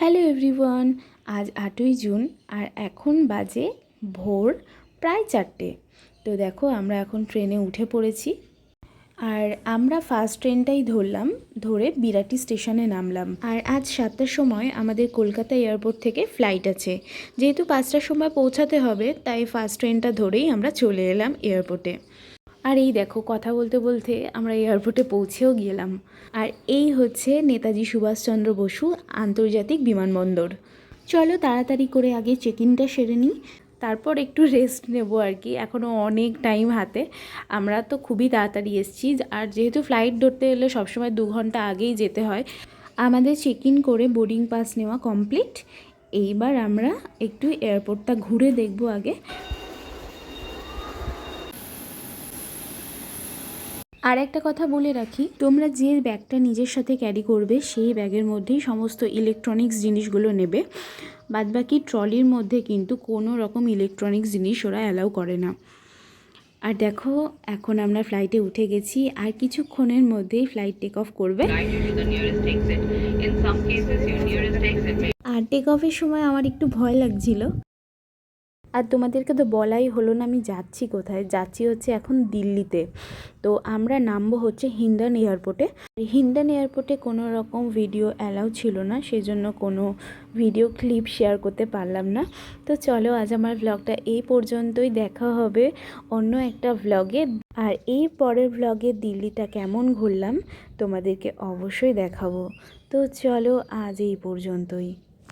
Hello everyone, আজ আটই June আর এখন বাজে ভোর প্রায় চারটে। তো দেখো, আমরা এখন ট্রেনে উঠে পড়েছি। আর আমরা ফার্স্ট ট্রেনটাই ধরলাম, ধরে বিরাটি স্টেশনে নামলাম। আর আজ সাতটার সময় আমাদের কলকাতা এয়ারপোর্ট থেকে ফ্লাইট আছে। যেহেতু পাঁচটার সময় পৌঁছাতে হবে, তাই ফার্স্ট ট্রেনটা ধরেই আমরা চলে এলাম এয়ারপোর্টে। আর এই দেখো, কথা বলতে বলতে আমরা এয়ারপোর্টে পৌঁছেও গেলাম। আর এই হচ্ছে নেতাজি সুভাষচন্দ্র বসু আন্তর্জাতিক বিমানবন্দর। চলো তাড়াতাড়ি করে আগে চেক ইনটা সেরে নিই, তারপর একটু রেস্ট নেব আর কি। এখনও অনেক টাইম হাতে। আমরা তো খুবই তাড়াতাড়ি এসেছি। আর যেহেতু ফ্লাইট ধরতে এলে সবসময় দু ঘণ্টা আগেই যেতে হয়, আমাদের চেক ইন করে বোর্ডিং পাস নেওয়া কমপ্লিট এইবার আমরা একটু এয়ারপোর্টটা ঘুরে দেখব আগে। আর একটা কথা বলে রাখি তোমরা যে ব্যাগটা নিজের সাথে ক্যারি করবে সেই ব্যাগের মধ্যেই সমস্ত ইলেকট্রনিক্স জিনিসগুলো নেবে। বাদবাকি ট্রলির মধ্যে কিন্তু কোনো রকম ইলেকট্রনিক্স জিনিস ওরা অ্যালাউ করে না। আর দেখো এখন আমরা ফ্লাইটে উঠে গেছি আর কিছুক্ষণের মধ্যেই ফ্লাইট টেক অফ করবে আর টেক অফের সময় আমার একটু ভয় লাগছিল। আর তোমাদেরকে তো বলাই হলো না আমি যাচ্ছি কোথায়। যাচ্ছি হচ্ছে এখন দিল্লিতে। তো আমরা নামবো হচ্ছে হিন্ডন এয়ারপোর্টে। হিন্ডন এয়ারপোর্টে কোনো রকম ভিডিও অ্যালাউ ছিল না, সেজন্য কোনো ভিডিও ক্লিপ শেয়ার করতে পারলাম না। তো চলো আজ আমার ভ্লগটা এই পর্যন্তই। দেখা হবে অন্য একটা ভ্লগে আর এই পরের ভ্লগে দিল্লিটা কেমন ঘুরলাম তোমাদেরকে অবশ্যই দেখাবো। তো চলো আজ এই পর্যন্তই।